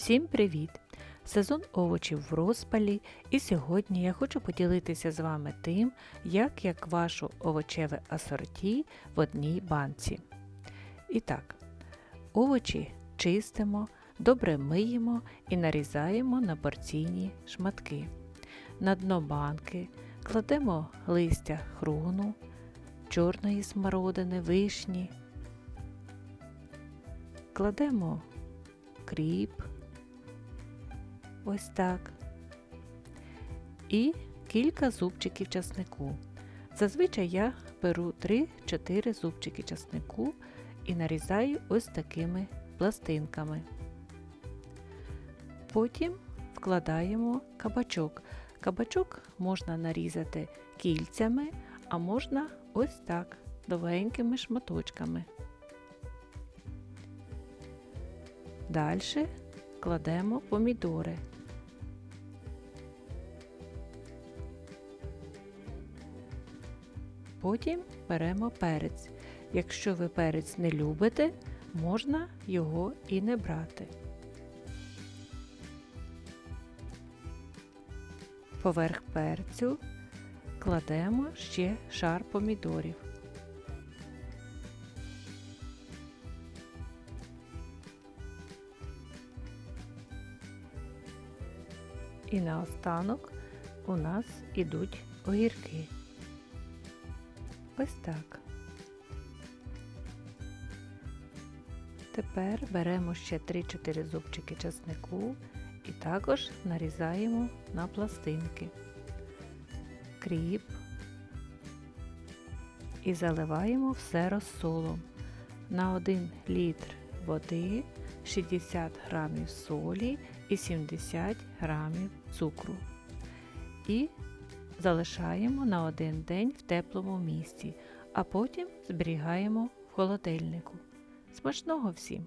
Всім привіт! Сезон овочів в розпалі, і сьогодні я хочу поділитися з вами тим, як я квашу овочеве асорті в одній банці. І так, овочі чистимо, добре миємо і нарізаємо на порційні шматки. На дно банки кладемо листя хруну, чорної смородини, вишні, кладемо кріп, ось так, і кілька зубчиків часнику. Зазвичай я беру 3-4 зубчики часнику і нарізаю ось такими пластинками. Потім вкладаємо кабачок. Кабачок можна нарізати кільцями, а можна ось так, довгенькими шматочками. Далі кладемо помідори. Потім беремо перець. Якщо ви перець не любите, можна його і не брати. Поверх перцю кладемо ще шар помідорів. І наостанок у нас ідуть огірки. Ось так. Тепер беремо ще 3-4 зубчики часнику і також нарізаємо на пластинки. Кріп і заливаємо все розсолом. На 1 літр води 60 грамів солі і 70 грамів цукру. І залишаємо на один день в теплому місці, а потім зберігаємо в холодильнику. Смачного всім!